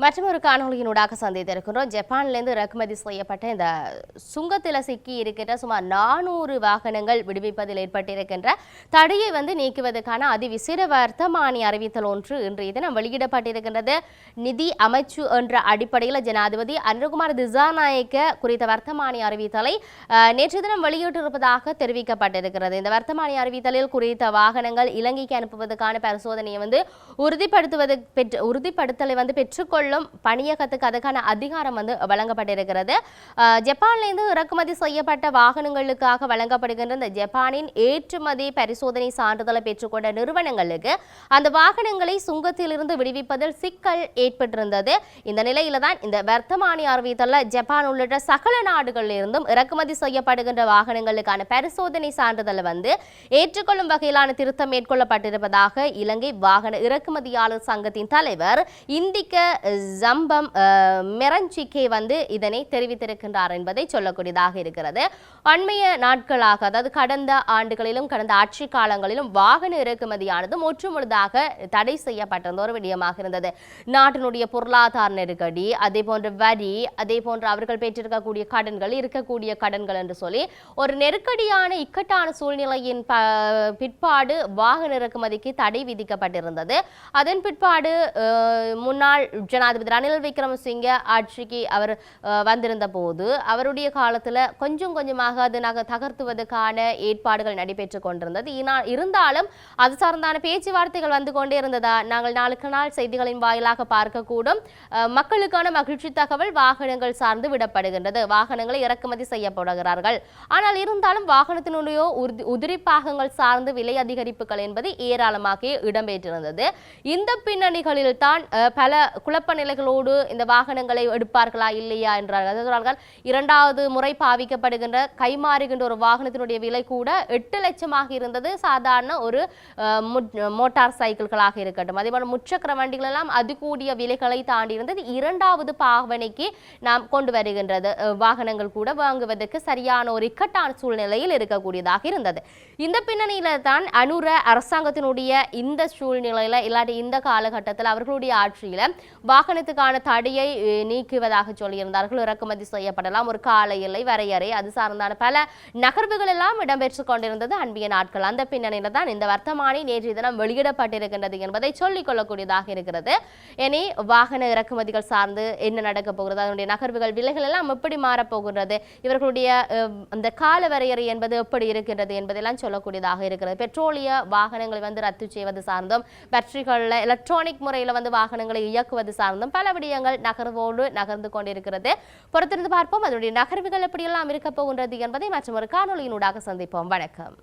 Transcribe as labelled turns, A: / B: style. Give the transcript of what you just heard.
A: மற்றும் ஒரு காணொலியினூடாக சந்தித்திருக்கிறோம் ஜப்பான்லேருந்து இறக்குமதி செய்யப்பட்ட இந்த சுங்கத்தில் சிக்கி இருக்கின்ற சுமார் நானூறு வாகனங்கள் விடுவிப்பதில் ஏற்பட்டிருக்கின்ற தடையை வந்து நீக்குவதற்கான அதிவிசிற வர்த்தமானி அறிவித்தல் ஒன்று இன்று தினம் வெளியிடப்பட்டிருக்கின்றது. நிதி அமைச்சு என்ற அடிப்படையில் ஜனாதிபதி அனுகுமார் திசாநாயக்க குறித்த வர்த்தமானி அறிவித்தலை நேற்று தினம் வெளியிட்டிருப்பதாக தெரிவிக்கப்பட்டிருக்கிறது. இந்த வர்த்தமானி அறிவித்தலில் குறித்த வாகனங்கள் இலங்கைக்கு அனுப்புவதற்கான பரிசோதனையை வந்து உறுதிப்படுத்துவது பெற்று உறுதிப்படுத்தலை வந்து பெற்றுக்கொள்ளும் பணியகத்துக்கு அதுக்கான அதிகாரம் வந்து வழங்கப்பட்டிருக்கிறது. ஜப்பான்லேருந்து இறக்குமதி செய்யப்பட்ட வாகனங்களுக்காக வழங்கப்படுகின்ற இந்த ஜப்பானின் ஏற்றுமதி பரிசோதனை சான்றிதழை பெற்றுக்கொண்ட நிறுவனங்களுக்கு அந்த வாகனங்களை சுங்கத்திலிருந்து விடுவிப்பதில் சிக்கல் ஏற்பட்டிருந்தது. இந்த நிலையில தான் இந்த வர்த்தமானி அறிவித்தல ஜப்பான் உள்ளிட்ட சகல நாடுகளில் இருந்தும் இறக்குமதி செய்யப்படுகின்ற வாகனங்களுக்கான பரிசோதனை சான்றிதழை வந்து ஏற்றுக்கொள்ளும் வகையிலான திருத்தம் மேற்கொள்ளப்பட்டிருப்பதாக இலங்கை வாகன இறக்குமதியாளர் சங்கத்தின் தலைவர் இந்திக்க ஜம்பம் மெரஞ்சிக்கே வந்து இதனை தெரிவித்திருக்கின்றார் என்பதை சொல்லக்கூடியதாக இருக்கிறது. அண்மைய நாட்களாக அதாவது கடந்த ஆண்டுகளிலும் கடந்த ஆட்சி காலங்களிலும் வாகன இறக்குமதியானது முற்றுமுழுதாக தடை செய்யப்பட்டிருந்த ஒரு விடயமாக இருந்தது. நாட்டினுடைய பொருளாதார நெருக்கடி அதே போன்ற வரி அதே போன்ற அவர்கள் பெற்றிருக்கக்கூடிய கடன்கள் இருக்கக்கூடிய கடன்கள் என்று சொல்லி ஒரு நெருக்கடியான இக்கட்டான சூழ்நிலையின் ப பிற்பாடு வாகன இறக்குமதிக்கு தடை விதிக்கப்பட்டிருந்தது. அதன் பிற்பாடு முன்னாள் ஜனாதிபதி ரணில் விக்ரமசிங்க ஆட்சிக்கு அவர் வந்திருந்த போது அவருடைய காலத்தில் கொஞ்சம் கொஞ்சமாக அது நாங்கள் தகர்த்துவதற்கான ஏற்பாடுகள் நடைபெற்று கொண்டிருந்தது. இருந்தாலும் அது சார்ந்தான பேச்சுவார்த்தைகள் வந்து கொண்டே இருந்ததா நாங்கள் நாளுக்கு நாள் செய்திகளின் வாயிலாக பார்க்கக்கூடும். மக்களுக்கான மகிழ்ச்சி தகவல் வாகனங்கள் சார்ந்து விடப்படுகின்றது. வாகனங்களை இறக்குமதி செய்யப்படுகிறார்கள். ஆனால் இருந்தாலும் வாகனத்தினுடைய உறுதி உதிரி பாகங்கள் சார்ந்து விலை அதிகரிப்புகள் என்பது ஏராளமாக இடம்பெற்றிருந்தது. இந்த பின்னணிகளில் தான் பல குழப்ப நிலைகளோடு இந்த வாகனங்களை எடுப்பார்களா இல்லையா என்றார்கள். அதாவது இரண்டாவது முறை பாவிக்கப்படுகின்ற கைமாறுகின்ற ஒரு வாகனத்தினுடைய விலை கூட எட்டு லட்சமாக இருந்தது. சாதாரண ஒரு மோட்டார் சைக்கிள்களாக இருக்கட்டும். அதே போல முச்சக்கர வண்டிகள் எல்லாம் அது கூடிய விலைகளை தாண்டி இருந்தது. இரண்டாவது பாவனைக்கு நாம் கொண்டு வருகின்றது. வாகனங்கள் கூட வாங்குவதற்கு சரியான ஒரு இக்கட்டான சூழ்நிலையில் இருக்கக்கூடியதாக இருந்தது. இந்த பின்னணியில தான் அனுர அரசாங்கத்தினுடைய இந்த சூழ்நிலையில இல்லாட்டி இந்த காலகட்டத்தில் அவர்களுடைய ஆட்சியில வாகனத்துக்கான தடையை நீக்குவதாக சொல்லியிருந்தார்கள். இறக்குமதி செய்யப்படலாம். ஒரு கால எல்லை வரையறை அது சார்ந்தான பல நகர்வுகள் எல்லாம் இடம்பெற்று கொண்டிருந்தது அன்பிய நாட்கள். அந்த பின்னணியில தான் இந்த வர்த்தமானி நேற்றைய தினம் வெளியிடப்பட்டிருக்கின்றது என்பதை சொல்லிக் கொள்ளக்கூடியதாக இருக்கிறது. இனி வாகன இறக்குமதிகள் சார்ந்து என்ன நடக்க போகிறது? அதனுடைய நகர்வுகள் விலைகள் எல்லாம் எப்படி மாறப்போகின்றது இவர்களுடைய அந்த கால வரையறை என்பது எப்படி இருக்கின்றது என்பதெல்லாம் சொல்லக்கூடியதாக இருக்கிறது. பெட்ரோலிய வாகனங்களை வந்து ரத்து செய்வது சார்ந்தும் பேட்டரிகளில் எலக்ட்ரானிக் முறையில் வந்து வாகனங்களை இயக்குவது சார்ந்தும் பல விடயங்கள் நகர்வோடு நகர்ந்து கொண்டிருக்கிறது. பொறுத்திருந்து பார்ப்போம். அதனுடைய நகர்வுகள் எப்படியெல்லாம் இருக்க போகின்றது என்பதை மற்றும் ஒரு காணொலியினூடாக சந்திப்போம். வணக்கம்.